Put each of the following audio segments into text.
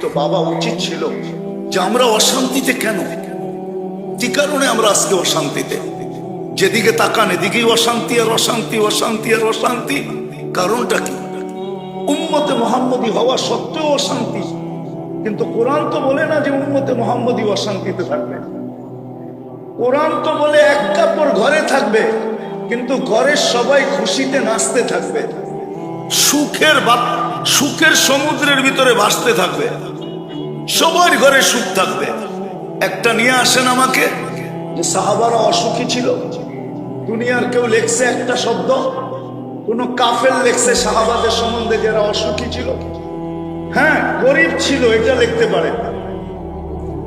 তো বাবা উচিত ছিল যে আমরা অশান্তিতে কেন? কি কারণে আমরা আজকে অশান্তিতে? যেদিকে তাকান, এদিকেই অশান্তি আর অশান্তি অশান্তি আর অশান্তি। কারণটা কি? উম্মতে মোহাম্মদী হওয়া সত্ত্বেও অশান্তি। কিন্তু কোরআন তো বলে না যে উম্মতে মোহাম্মদী অশান্তিতে থাকবে। কোরআন তো বলে এক কাপড় ঘরে থাকবে, কিন্তু ঘরের সবাই খুশিতে নাচতে থাকবে। সুখের বা- সুখের সমুদ্রের ভিতরে ভাসতে থাকবে। সবার ঘরে সুখ থাকবে। একটা নিয়ে আসেন আমাকে। যে সাহাবারা অসুখী ছিল। দুনিয়ার কেউ লেখছে একটা শব্দ। কোন কাফের লেখছে সাহাবাদের সম্বন্ধে যারা অসুখী ছিল। হ্যাঁ গরিব ছিল, এটা লিখতে পারে।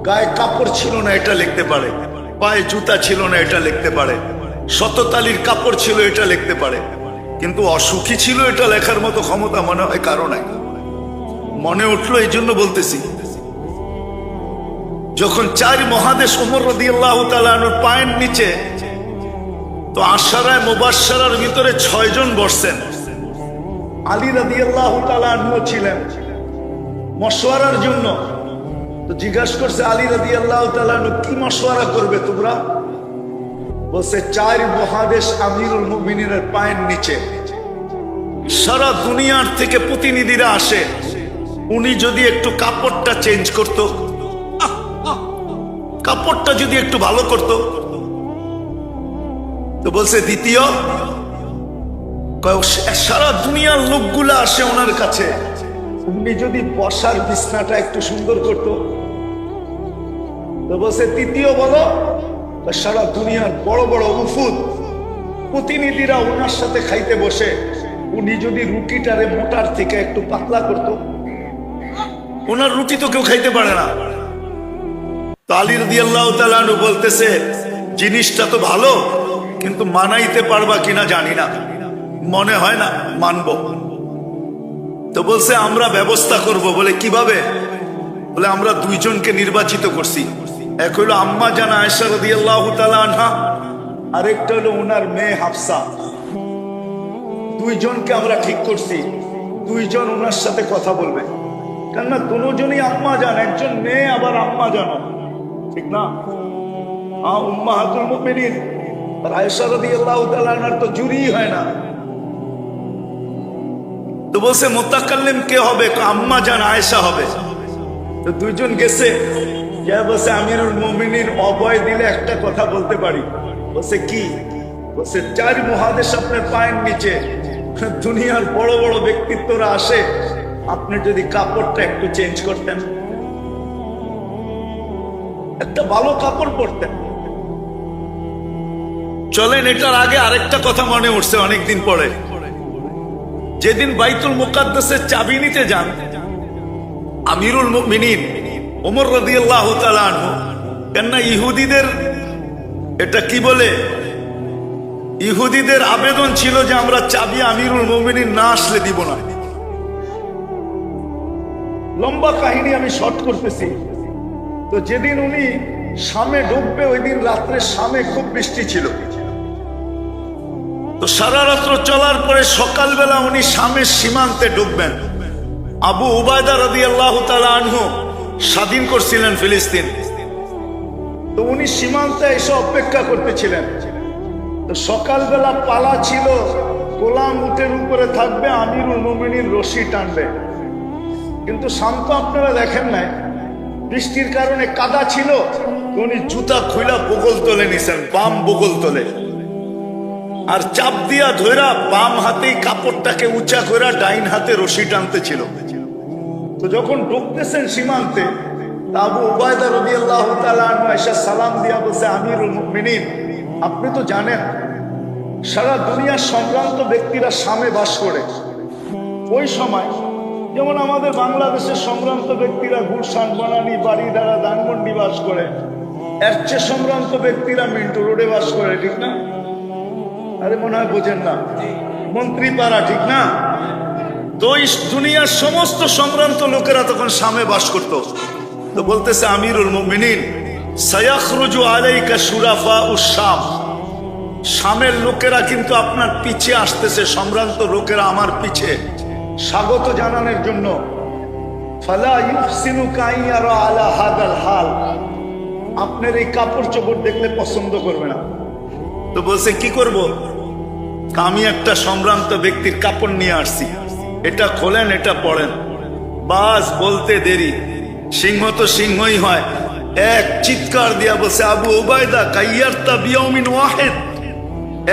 গায়ে কাপড় ছিল না, এটা লিখতে পারে। পায়ে জুতা ছিল না, এটা লিখতে পারে। শততালির কাপড় ছিল, এটা লিখতে পারে। কিন্তু অসুখী ছিল এটা লেখার মতো ক্ষমতা মনে হয় কারও নাই। মনে উঠল এই জন্য বলতেছি, যখন চার মহাদেশ ওমর রদি আল্লাহ তালুর পায়ের নিচে, তো আশারায় মুবাসার ভিতরে ছয়জন বসছেন। আলী রাদি আল্লাহ তালু ছিলেন। মশওয়ারার জন্য। তো জিজ্ঞাসা করছে, আলী রাদি আল্লাহ কি মশওয়ারা করবে তোমরা? বলছে, চার মহাদেশ আমিরুল মুমিনের পায়ের নিচে। সারা দুনিয়ার থেকে প্রতিনিধিরা আসে। উনি যদি একটু কাপড়টা চেঞ্জ করত কাপড়টা যদি একটু ভালো করত, তো বলছে, দ্বিতীয় সারা দুনিয়ার লোকগুলা আসে ওনার কাছে। উনি যদি বসার বিছনাটা একটু সুন্দর করত, তো বলছে, তৃতীয় বলো সারা দুনিয়ার বড় বড় উফুদ প্রতিনিধিরা ওনার সাথে খাইতে বসে উনি যদি রুটিটারে মোটার থেকে একটু পাতলা করত, ওনার রুটি তো কেউ খাইতে পারে না। তো আলী রদি আল্লাহ তালু বলতেছে, জিনিসটা তো ভালো, কিন্তু মানাইতে পারবা কিনা জানি না। মনে হয় না, মানব। তো বলছে, আমরা ব্যবস্থা করব। বলে, কীভাবে? বলে, আমরা দুইজনকে নির্বাচিত করছি। এক হলো আম্মা জানা আয়সা রদি আল্লাহ আনহা, আরেকটা হলো ওনার মেয়ে হাফসা। দুইজনকে আমরা ঠিক করছি। দুইজন ওনার সাথে কথা বলবে। কেননা দুজনই আম্মা জান, একজন মেয়ে, আবার আম্মা জানো। ঠিক না? হ্যাঁ তো কে হবে? আম্মা জান, আয়েশা হবে। তো দুইজন গেছে। দিলে একটা কথা বলতে পারি। বলছে, কি? বলছে, চার মহাদেশ আপনার পায়ের নিচে। দুনিয়ার বড় বড় ব্যক্তিত্বরা আসে, আপনি যদি কাপড়টা একটু চেঞ্জ করতেন। একটা ভালো কাপড় পরতেন। চলেন, এটার আগে আরেকটা কথা মনে উঠছে অনেকদিন পরে। যেদিন বাইতুল মুকাদ্দাসের চাবি নিতে যান, আমিরুল মিনিন ওমর রদি আল্লাহ কেননা ইহুদিদের এটা কি বলে? ইহুদিদের আবেদন ছিল যে আমরা চাবি আমিরুল মোমিনিন না আসলে দিব না। লম্বা কাহিনী আমি শর্ট করতেছি। তো যেদিন উনি সামে ঢুকবে ওই দিন রাত্রে সামে খুব বৃষ্টি ছিল। তো সারা রাত্র চলার পরে সকালবেলা উনি সামের সীমান্তে ডুববেন। আবু উবায়দা রদি আল্লাহ আনহু স্বাধীন করছিলেন ফিলিস্তিন। তো উনি সীমান্তে এসে অপেক্ষা করতেছিলেন। সকালবেলা পালা ছিল, গোলাম উটের উপরে থাকবে আমিরুল মোমিনীর রশি টানবে। কিন্তু শান্ত আপনারা দেখেন নাই, বৃষ্টির কারণে কাদা ছিল উনি জুতা খুইলা বগল তোলে নিছেন, বাম বগল তোলে। আর চাপ দিয়া ধইরা বাম হাতেই কাপড়টাকে উঁচা কইরা ডাইন হাতে রশি টানতে ছিল। তো যখন ঢুকতেছেন সীমান্তে, তা আবু উবায়দা রবি আল্লাহ এসে সালাম দিয়া বলছে আমিরুল মুমিনিন আপনি তো জানেন, সারা দুনিয়ার সম্ভ্রান্ত ব্যক্তিরা সামে বাস করে। ওই সময় যেমন আমাদের বাংলাদেশের সম্ভ্রান্ত ব্যক্তিরা গুলশান, বনানী বাড়িধারা দানমন্ডি বাস করে, এর চেয়ে সম্ভ্রান্ত ব্যক্তিরা মিন্টু রোডে বাস করে, ঠিক না? আরে মনে হয় বোঝেন না। মন্ত্রী পাড়া, ঠিক না? তো দুনিয়ার সমস্ত সম্ভ্রান্ত লোকেরা তখন সামে বাস করত। তো বলতেছে আমিরুল মুমিনিন। সায়াখরুজু আলাইকা সুরাফা লোকেরা কিন্তু আপনার পিছে আসতেছে, সম্ভ্রান্ত লোকেরা আমার পিছে। স্বাগত জানানোর জন্য। আপনার এই কাপড় চোপড় দেখলে পছন্দ করবে না। তো বলছে, কি করব? আমি একটা সম্ভ্রান্ত ব্যক্তির কাপড় নিয়ে আসছি। এটা খোলেন, এটা পড়েন। বাস বলতে দেরি। সিংহ তো সিংহই হয়। এক চিৎকার দিয়া বলছে আবু ওবায়দা কাইয়ারতা বিয়মিন ওয়াহেদ।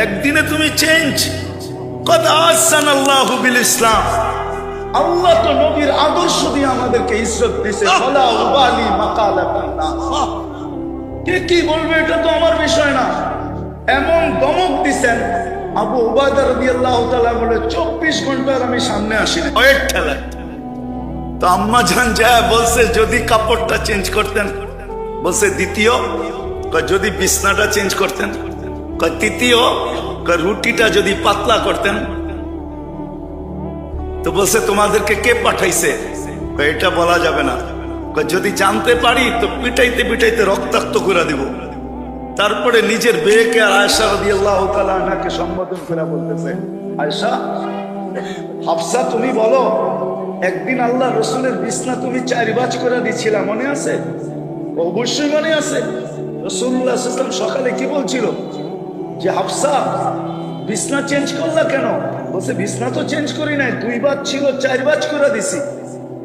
একদিনে তুমি চেঞ্জ কদ আহসান আল্লাহু বিল ইসলাম। আল্লাহ তো নবীর আদর্শ দিয়ে আমাদেরকে ইজ্জত দিছে। ফলা উবালি মাকালাতান কে কি বলবে এটা তো আমার বিষয় না। এমন দমক দিছেন। আবু উবায়দা রাদিয়াল্লাহু তাআলা বলে 24 ঘণ্টার আমি সামনে আসি না ওয়েট ঠেলায় তো আম্মা জান যা বলছে যদি কাপড়টা চেঞ্জ করতেন। বলছে, দ্বিতীয় যদি বিছনাটা চেঞ্জ করতেন তৃতীয় রুটিটা যদি পাতলা করতেন। তো বলছে, তোমাদেরকে কে পাঠাইছে? এটা বলা যাবে না। যদি জানতে পারি, তো পিটাইতে পিটাইতে রক্তাক্ত করে দেব। তারপরে নিজের বেয়েকে আর আয়সা রদি আল্লাহ তালাকে সম্বোধন করে বলতেছে আয়সা হাফসা, তুমি বলো, একদিন আল্লাহ রসুলের বিছনা তুমি চারিবাজ করে দিচ্ছিলা মনে আছে? অবশ্যই মনে আছে। রসুল্লাহ সকালে কি বলছিল? যে, হাফসা, বিছনা চেঞ্জ করলা কেন? বলছে, বিছনা তো চেঞ্জ করি নাই, দুই বাজ ছিল, চার বাজ করে দিছি।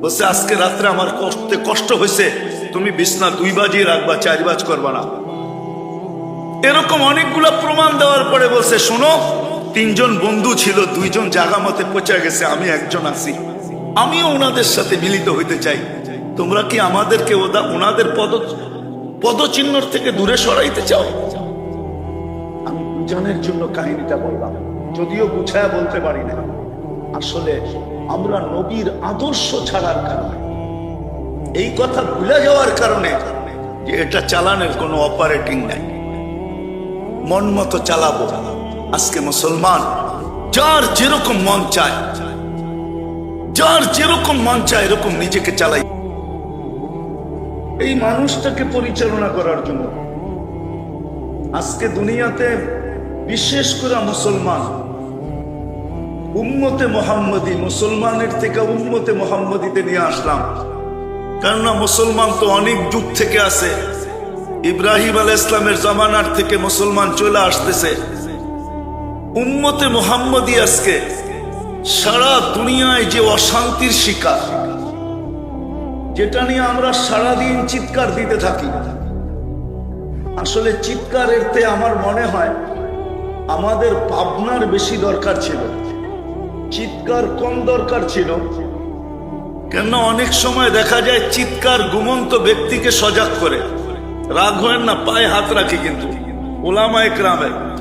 বলছে, আজকে রাত্রে আমার কষ্টে কষ্ট হয়েছে, তুমি বিছনা দুই বাজিয়ে রাখবা, চার বাজ করবা না। এরকম অনেকগুলো প্রমাণ দেওয়ার পরে বলছে, শোনো, তিনজন বন্ধু ছিল, দুইজন জাগা মতে পচে গেছে, আমি একজন আছি। আমিও ওনাদের সাথে মিলিত হইতে চাই। তোমরা কি আমাদেরকে ওদা, ওনাদের পদ, পদচিহ্নর থেকে দূরে সরাইতে চাও? আমি দুজনের জন্য কাহিনীটা বললাম। যদিও গুছায়া বলতে পারি না। আসলে আমরা নবীর আদর্শ ছাড়ার কারণে। এই কথা ভুলে যাওয়ার কারণে যে এটা চালানোর কোনো অপারেটিং নাই। মন মতো চালাবো। আজকে মুসলমান, যার যেরকম মন চায়, যার যেরকম মন চায় এরকম নিজেকে চালাই। এই মানুষটাকে পরিচালনা করার জন্য। আজকে দুনিয়াতে বিশেষ করে মুসলমান, উম্মতে মোহাম্মদী, মুসলমানের থেকে উম্মতে মোহাম্মদীতে নিয়ে আসলাম। কেননা মুসলমান তো অনেক যুগ থেকে আছে। ইব্রাহিম আল ইসলামের জামানার থেকে মুসলমান চলে আসতেছে। উম্মতে মোহাম্মদী আজকে সারা দুনিয়ায় যে অশান্তির শিকার যেটা নিয়ে আমরা সারাদিন চিৎকার দিতে থাকি। আসলে চিৎকারের তে আমার মনে হয় আমাদের ভাবনার বেশি দরকার ছিল। চিৎকার কম দরকার ছিল। কেন অনেক সময় দেখা যায় চিৎকার ঘুমন্ত ব্যক্তিকে সজাগ করে। রাগ হয় না, পায়ে হাত রাখি কিন্তু, ওলামা একরামে।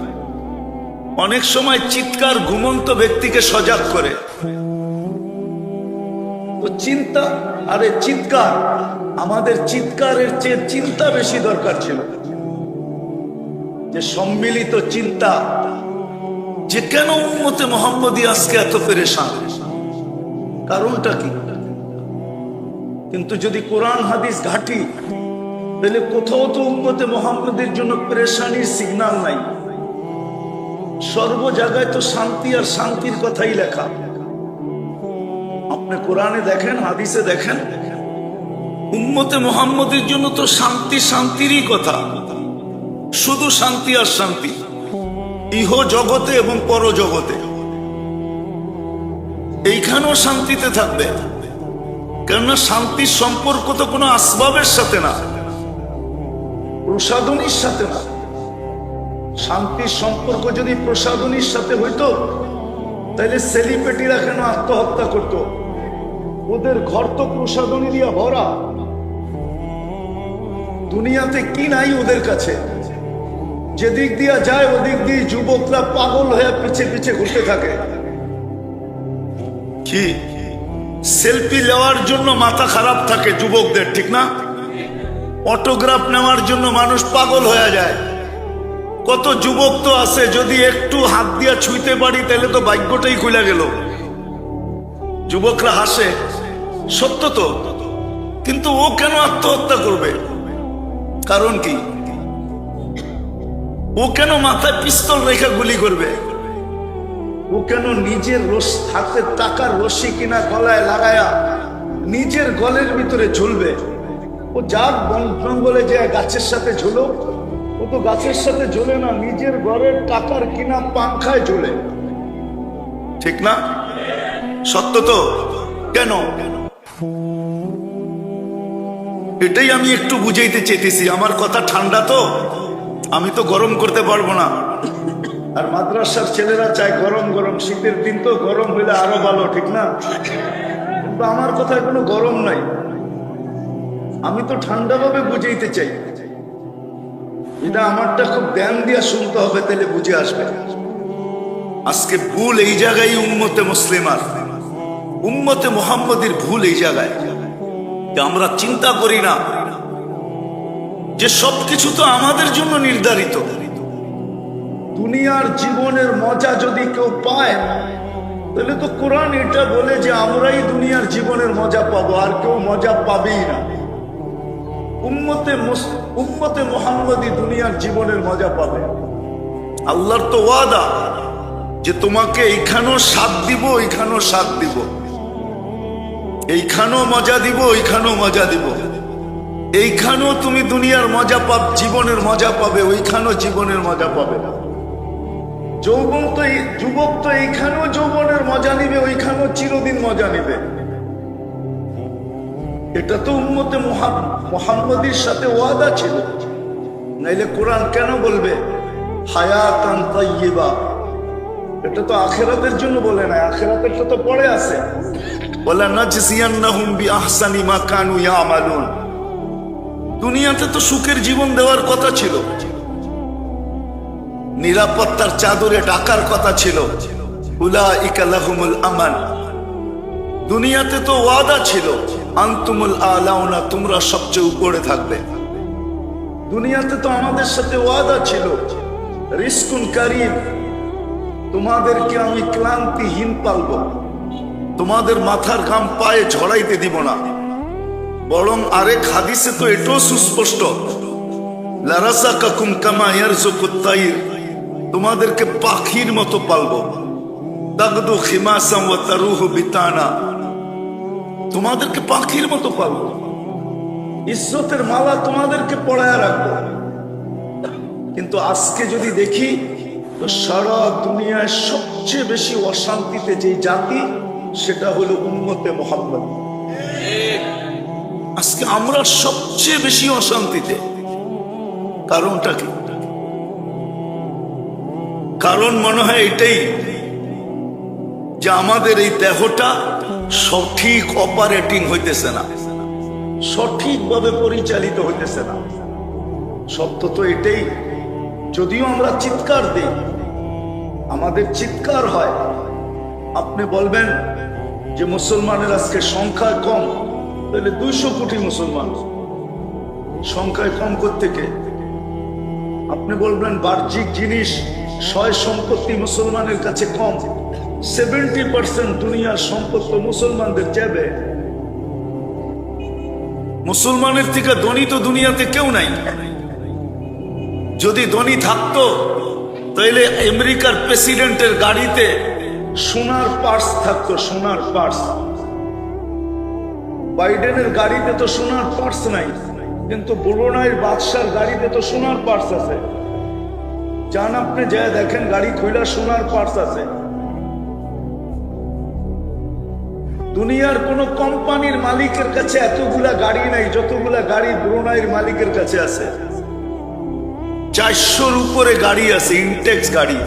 অনেক সময় চিৎকার ঘুমন্ত ব্যক্তিকে সজাগ করে। তো চিন্তা আরে চিৎকার। আমাদের চিৎকারের চেয়ে চিন্তা বেশি দরকার ছিল। যে সম্মিলিত চিন্তা, যে কেন উম্মতে মোহাম্মদী আজকে এত পেরেশান? কারণটা কি? কিন্তু যদি কোরআন হাদিস ঘাটি, তাহলে কোথাও তো উম্মতে মোহাম্মদের জন্য পেরেশানির সিগনাল নাই। সর্ব জায়গায় তো শান্তি আর শান্তির কথাই লেখা। আপনি কোরআনে দেখেন, হাদিসে দেখেন, উম্মতে মোহাম্মদের জন্য তো শান্তি শান্তিরই কথা। শুধু শান্তি আর শান্তি। ইহ জগতে এবং পর জগতে। এইখানেও শান্তিতে থাকবে। কেননা শান্তির সম্পর্ক তো কোনো আসবাবের সাথে না। প্রসাদনীর সাথে না। শান্তির সম্পর্ক যদি প্রসাদনীর সাথে হইতো তাহলে সেলিব্রিটিরা কেন আত্মহত্যা করত? ওদের ঘর তো প্রসাদনী দিয়া ভরা। দুনিয়াতে কি নাই ওদের কাছে? যেদিক দিয়া যায়, ওদিক দিয়ে যুবকরা পাগল হয়ে পিছে পিছে ঘুরতে থাকে। কি? সেলফি নেওয়ার জন্য মাথা খারাপ থাকে যুবকদের, ঠিক না? অটোগ্রাফ নেওয়ার জন্য মানুষ পাগল হয়ে যায়। কত যুবক তো আছে, যদি একটু হাত দিয়া ছুঁইতে পারি, তাহলে তো ভাগ্যটাই খুলে গেল। যুবকরা হাসে, সত্য তো, কিন্তু ও কেন আত্মহত্যা করবে? কারণ কি? ও কেন মাথায় পিস্তল রেখে গুলি করবে? ও কেন নিজের হাতে টাকার রশি কিনা গলায় লাগায়া নিজের গলের ভিতরে ঝুলবে? ও যার জঙ্গলে যে গাছের সাথে ঝুলো, ও তো গাছের সাথে ঝুলে না, নিজের ঘরের টাকার কিনা পাংখায় ঝুলে। ঠিক না? সত্য তো? কেন? এটাই আমি একটু বুঝাইতে চেয়েছি আমার কথা ঠান্ডা তো? আমি তো গরম করতে পারব না। আর মাদ্রাসার ছেলেরা চায় গরম গরম। শীতের দিন তো গরম হইলে আরও ভালো, ঠিক না? কিন্তু আমার কথায় কোনো গরম নাই। আমি তো ঠান্ডাভাবে বুঝাইতে চাই। এটা আমারটা খুব ধ্যান দিয়া শুনতে হবে, তাহলে বুঝে আসবে। আজকে ভুল এই জায়গায় উম্মতে মুসলিমার উম্মতে মোহাম্মদের ভুল এই জায়গায় আমরা চিন্তা করি না, যে সবকিছু তো আমাদের জন্য নির্ধারিত। দুনিয়ার জীবনের মজা যদি কেউ পায়, তাহলে তো কোরআন এটা বলে যে আমরাই দুনিয়ার জীবনের মজা পাবো, আর কেউ মজা পাবেই না। উম্মতে উম্মতে মোহাম্মদী দুনিয়ার জীবনের মজা পাবে। আল্লাহর তো ওয়াদা যে তোমাকে এইখানেও সাথ দিব এইখানেও সাথ দিব। এইখানেও মজা দিব, ওইখানেও মজা দিব। এইখানেও তুমি দুনিয়ার মজা পাব, জীবনের মজা পাবে, ওইখানেও জীবনের মজা পাবে না। যৌবন তো যুবক তো এইখানেও যৌবনের মজা নিবে, ওইখানেও চিরদিন মজা নিবে। এটা তো উম্মতে মোহাম্মদীর সাথে ওয়াদা ছিল। নাইলে কোরআন কেন বলবে? হায়াতান তাইয়িবা এটা তো আখেরাতের জন্য বলে না আখেরাতেরটা তো পড়ে আছে। দুনিয়াতে তো সুখের জীবন দেওয়ার কথা ছিল। নিরাপত্তার চাদরে ডাকার কথা ছিল। আমান। দুনিয়াতে তো ওয়াদা ছিল, আন্তুমুল আলাউনা, তোমরা সবচেয়ে উপরে থাকবে। দুনিয়াতে তো আমাদের সাথে ওয়াদা ছিল, রিস্কুন কারিম, তোমাদেরকে আমি ক্লান্তিহীন পালব। তোমাদের মাথার ঘাম পায়ে ঝড়াইতে দিব না। বরং আরেক হাদিসে তো এটাও সুস্পষ্ট। লারাসা কাকুম কামা তোমাদেরকে পাখির মতো পালব। তাগদু খিমাসাম বিতানা, তোমাদেরকে পাখির মতো পালব। ইজ্জতের মালা তোমাদেরকে পড়ায় রাখব। কিন্তু আজকে যদি দেখি, তো সারা দুনিয়ায় সবচেয়ে বেশি অশান্তিতে যে জাতি সেটা হলো উম্মতে মোহাম্মদ। আজকে আমরা সবচেয়ে বেশি অশান্তিতে। কারণটা কি? কারণ মনে হয় এটাই যে আমাদের এই দেহটা সঠিক অপারেটিং হইতেছে না। সঠিকভাবে পরিচালিত হইতেছে না। সত্য তো এটাই। যদিও আমরা চিৎকার দিই, আমাদের চিৎকার হয় আপনি বলবেন যে মুসলমানের আজকে সংখ্যা কম, তাহলে দুইশো কোটি মুসলমান। সংখ্যায় কম থেকে আপনি বলবেন বাহ্যিক জিনিস সয় সম্পত্তি মুসলমানের কাছে কম সেভেন্টি পার্সেন্ট দুনিয়ার সম্পত্তি মুসলমানদের যাবে। মুসলমানের থেকে ধনী তো দুনিয়াতে কেউ নাই। যদি ধনী থাকতো, তাইলে আমেরিকার প্রেসিডেন্টের গাড়িতে সোনার পার্স থাকতো, সোনার পার্স। বাইডেনের গাড়িতে তো সোনার পার্স নাই, কিন্তু ব্রুনাইয়ের বাদশার গাড়িতে তো সোনার পার্স আছে। যান আপনি যা দেখেন, গাড়ি খুইলা সোনার পার্স আছে। দুনিয়ার কোন কোম্পানির মালিকের কাছে এতগুলা গাড়ি নাই, যতগুলা গাড়ি ব্রুনাইয়ের মালিকের কাছে আছে। চারশোর উপরে গাড়ি আছে, ইনটেক্স গাড়ি।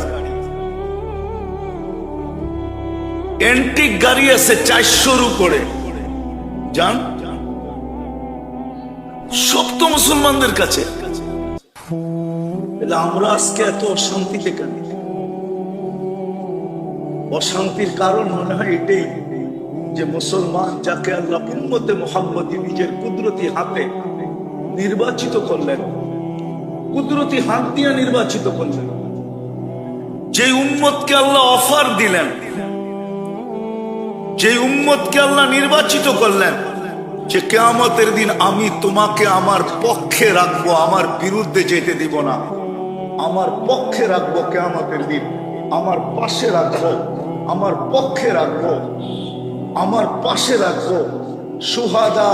এন্টিক গাড়ি আছে চারশোর উপরে। যান সব তো মুসলমানদের কাছে। আমরা আজকে এত অশান্তিতে কেন? অশান্তির কারণ মনে হয় এটাই, যে মুসলমান যাকে আল্লাহ উম্মতে মোহাম্মদী নিজের কুদরতি হাতে নির্বাচিত করলেন, কুদরতি হাত দিয়ে নির্বাচিত করলেন যে উম্মতকে আল্লাহ অফার দিলেন যে উম্মতকে আল্লাহ নির্বাচিত করলেন, যে কেয়ামতের দিন আমি তোমাকে আমার পক্ষে রাখব, আমার বিরুদ্ধে যেতে দিব না। আমার পক্ষে রাখব কেয়ামতের দিন, আমার পাশে রাখব, আমার পক্ষে রাখব, আমার পাশে রাখব। সুহাদা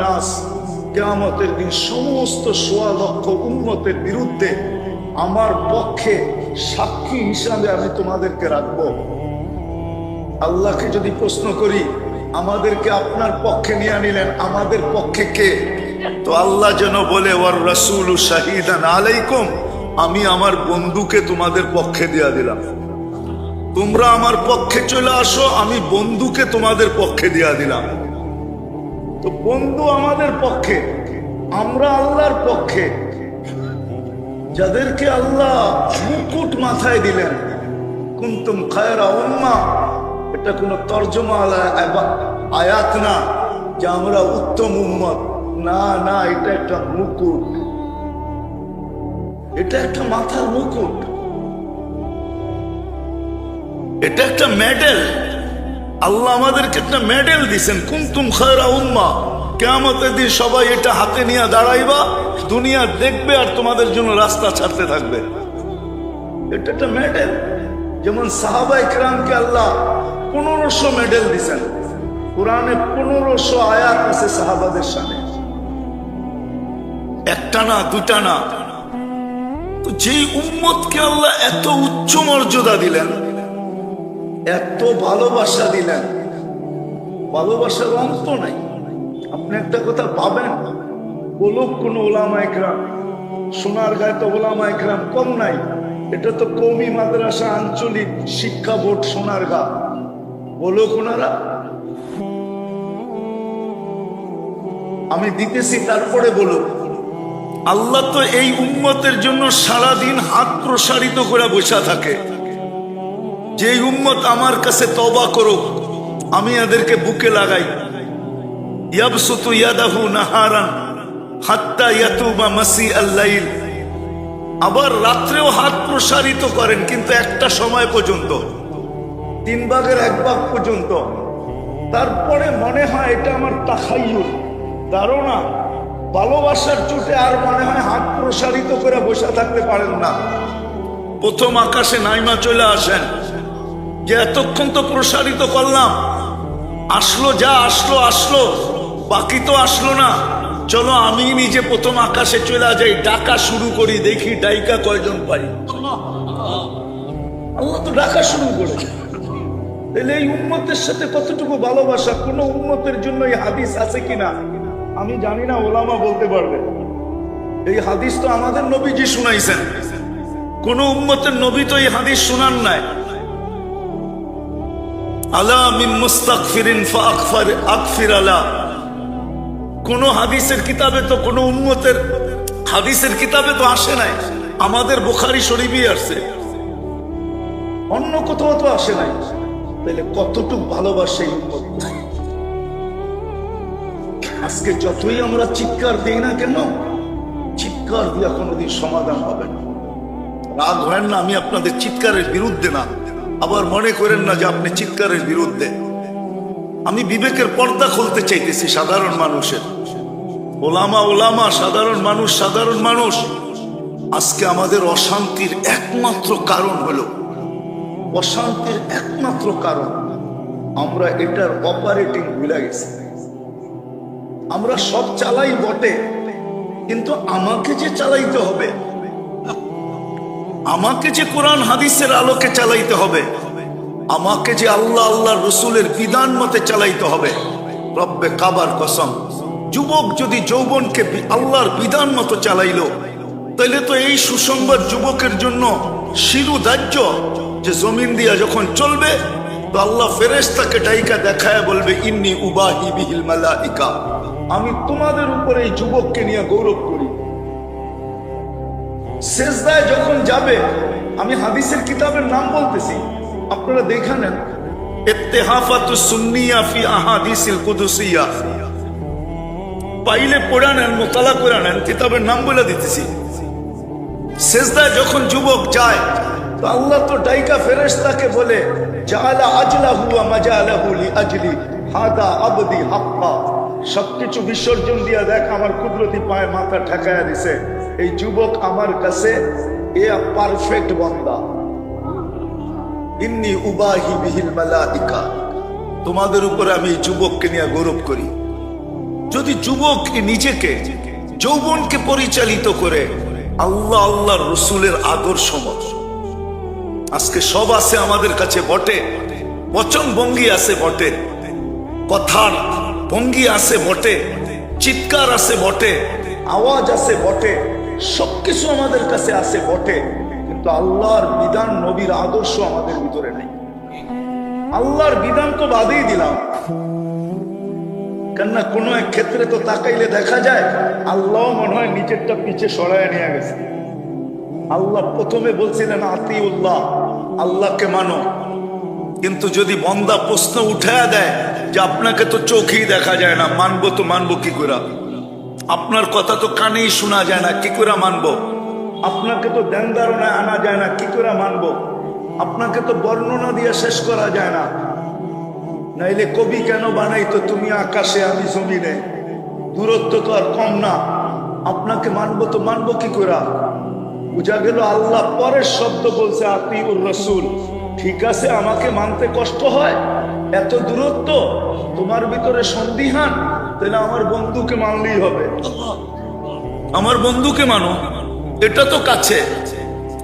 নাস, কেয়ামতের দিন সমস্ত সোয়া লক্ষ উন্মতের বিরুদ্ধে আমার পক্ষে সাক্ষী হিসাবে আমি তোমাদেরকে রাখব। আল্লাহকে যদি প্রশ্ন করি, আমাদেরকে আপনার পক্ষে নিয়ে নিলেন আমাদের পক্ষে কে? তো আল্লাহ যেন বলে ওর রসুল শাহিদান আলাইকুম, আমি আমার বন্ধুকে তোমাদের পক্ষে দেয়া দিলাম। তোমরা আমার পক্ষে চলে আসো, আমি বন্ধুকে তোমাদের পক্ষে দেয়া দিলাম। তো বন্ধু আমাদের পক্ষে, আমরা আল্লাহর পক্ষে। যাদেরকে আল্লাহ মুকুট মাথায় দিলেন, কুন্তুম খায়রা উম্মা এটা কোনো তর্জমা আয়াত না যে আমরা উত্তম উম্মত। না না, এটা একটা মুকুট। এটা একটা মাথার মুকুট। এটা একটা মেডেল। আল্লাহ আমাদেরকে একটা মেডেল দিছেন, কুন্তুম খায়রা উম্মা। কেয়ামতের দিন সবাই এটা হাতে নিয়ে দাঁড়াইবা, দুনিয়া দেখবে আর তোমাদের জন্য রাস্তা ছাড়তে থাকবে। এটা একটা মেডেল। যেমন সাহাবা ইকরামকে আল্লাহ পনেরোশো মেডেল দিছেন। কোরআনে পনেরোশো আয়াত আছে সাহাবাদের সামনে। একটা না দুটা না। যেই উম্মতকে আল্লাহ এত উচ্চ মর্যাদা দিলেন, এত ভালোবাসা দিলেন, ভালোবাসার অন্ত নাই। আপনি একটা কথা পাবেন বলুক কোন ওলামা একরাম, সোনার গায়ে তো ওলামা একরাম কম নাই। এটা তো কৌমি মাদ্রাসা আঞ্চলিক শিক্ষা বোর্ড সোনার গা বলুক ওনারা আমি দিতেছি, তারপরে বলুক আল্লাহ তো এই উম্মতের জন্য সারাদিন হাত প্রসারিত করে বসা থাকে। যে উম্মত আমার কাছে তবা করুক, আমি এদেরকে বুকে লাগাই। ইয়াদাহু নাহারান মাসি আবার রাত্রেও হাত প্রসারিত করেন, কিন্তু একটা সময় পর্যন্ত। তিন ভাগের এক ভাগ পর্যন্ত। তারপরে মনে হয় এটা আমার তাখাইয়ুল ধারণা ভালোবাসার চোটে আর মনে হয় হাত প্রসারিত করে বসে থাকতে পারেন না। প্রথম আকাশে নাইমা চলে আসেন। যে এতক্ষণ তো প্রসারিত করলাম। আসলো যা আসলো আসলো। বাকি তো আসলো না। চলো আমি নিজে প্রথম আকাশে চলে যাই। ডাকা শুরু করি দেখি ডাইকা কয়জন পাই আল্লাহ তো ডাকা শুরু করে তাহলে এই উন্মতের সাথে কতটুকু ভালোবাসা? কোন উন্মতের জন্য এই হাদিস আছে কিনা? আমি জানি না, ওলামা বলতে পারবে। এই হাদিস তো আমাদের নবীজি শুনাইছেন। কোন উম্মতের নবী তো এই হাদিস শুনান নাই। আলা মিন মুস্তাগফিরিন ফাগফির আগফির আলা। কোন হাদিসের কিতাবে তো, কোন উম্মতের হাদিসের কিতাবে তো আসে নাই। আমাদের বুখারী শরীফই আসছে। অন্য কোথাও তো আসে নাই। তাহলে কতটুক ভালোবাসে আজকে যতই আমরা চিৎকার দিই না কেন, চিৎকার দিয়া কোনোদিন সমাধান হবে না। রাগ হয় না, আমি আপনাদের চিৎকারের বিরুদ্ধে না। আবার মনে করেন না যে আপনি চিৎকারের বিরুদ্ধে। আমি বিবেকের পর্দা খুলতে চাইতেছি সাধারণ মানুষের। ওলামা ওলামা, সাধারণ মানুষ সাধারণ মানুষ। আজকে আমাদের অশান্তির একমাত্র কারণ হলো অশান্তির একমাত্র কারণ আমরা এটার অপারেটিং ভুলে গেছি। আমরা সব চালাই বটে, কিন্তু আমাকে যে চালাইতে হবে, আমাকে যে কোরআন হাদিসের আলোকে চালাইতে হবে, আমাকে যে আল্লাহ আল্লাহ রসুলের বিধান মতে চালাইতে হবে, রব্বে কাবার কসম। যুবক যদি যৌবনকে আল্লাহর বিধান মতো চালাইলো তাহলে তো এই সুসংবাদ যুবকের জন্য শিরু দাহ্য যে জমিন দিয়া যখন চলবে, তো আল্লাহ ফেরেশতাকে ডাইকা দেখায় বলবে, ইন্নি উবাহি বিহিল মালাইকা। আমি তোমাদের উপরে এই যুবককে নিয়ে গৌরব করি। শেষদায় যখন যাবে, আমি হাদিসের কিতাবের নাম বলতেছি, আপনারা দেখে নেন। যখন যুবক যায় আল্লাহ তো ডাইকা ফেরেশতাকে বলে জালা আজলা হুয়া মাজা আলাহু লি আজলি হাদা আবদি হাক্কা। সবকিছু বিসর্জন দিয়া দেখ, আমার কুদরতি পায়ে মাথা ঠেকায়া দিছে। এই যুবক আমার কাছে, এ পারফেক্ট বান্দা। ইন্নি উবাহি বিহিল মালাইকা। তোমাদের উপরে আমি যুবককে নিয়ে গৌরব করি। যদি যুবক নিজেকে, যৌবনকে পরিচালিত করে, আল্লাহ আল্লাহ রসুলের আদর্শ মত আজকে সব আছে আমাদের কাছে বটে। বচন ভঙ্গি আছে বটে। কথার ভঙ্গি আছে বটে। চিৎকার আছে বটে। আওয়াজ আছে বটে। সবকিছু আমাদের কাছে আছে বটে। কিন্তু আল্লাহর বিধান নবীর আদর্শ আমাদের ভিতরে নেই। আল্লাহর বিধান তো বাদেই দিলাম। কেননা কোনো এক ক্ষেত্রে তো তাকাইলে দেখা যায়, আল্লাহ মনে হয় নিচেরটা পিছে সরায় নিয়ে গেছে। আল্লাহ প্রথমে বলছিলেন, আতিউল্লাহ, আল্লাহকে মানো। কিন্তু যদি বন্দা প্রশ্ন উঠায়া দেয় যে আপনাকে তো চোখেই দেখা যায় না, মানবো তো মানবো কি করে? আপনার কথা তো কানেই শোনা যায় না, কি করে মানবো? আপনাকে তো ধ্যান ধারণায় আনা যায় না, কি করে মানবো? আপনাকে তো বর্ণনা দিয়ে শেষ করা যায় না। নাইলে কবি কেন বানাইতো তুমি আকাশে, আমি জমিনে? দূরত্ব তো আর কম না। আপনাকে মানবো তো মানবো কি করে? বুঝা গেল আল্লাহ পরের শব্দ বলছে, আতিউর রসুল, ঠিক আছে, আমাকে মানতে কষ্ট হয়, এত দূরত্ব, তোমার ভিতরে সন্দিহান, তাহলে আমার বন্ধুকে মানলেই হবে। আমার বন্ধুকে মানো, এটা তো কাছে,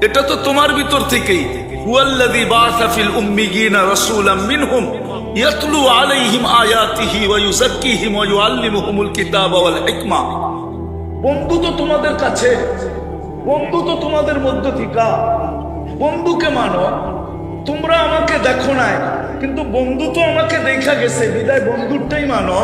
এটা তো তোমার ভিতর থেকেই। হুয়াল্লাযী বাআসা ফিল উম্মিয়িনা রাসূলাম মিনহুম, ইয়াতলু আলাইহিম আয়াতিহি ওয়া ইউযাক্কিহিম ওয়া ইউআল্লিমুহুমুল কিতাবা ওয়াল হিকমা। বন্ধু তো তোমাদের কাছে বন্ধু তো তোমাদের মধ্য থেকে। বন্ধুকে মানো। তোমরা আমাকে দেখো নাই, কিন্তু বন্ধু তো আমাকে দেখা গেছে। বিদায় বন্ধুরটাই মানো।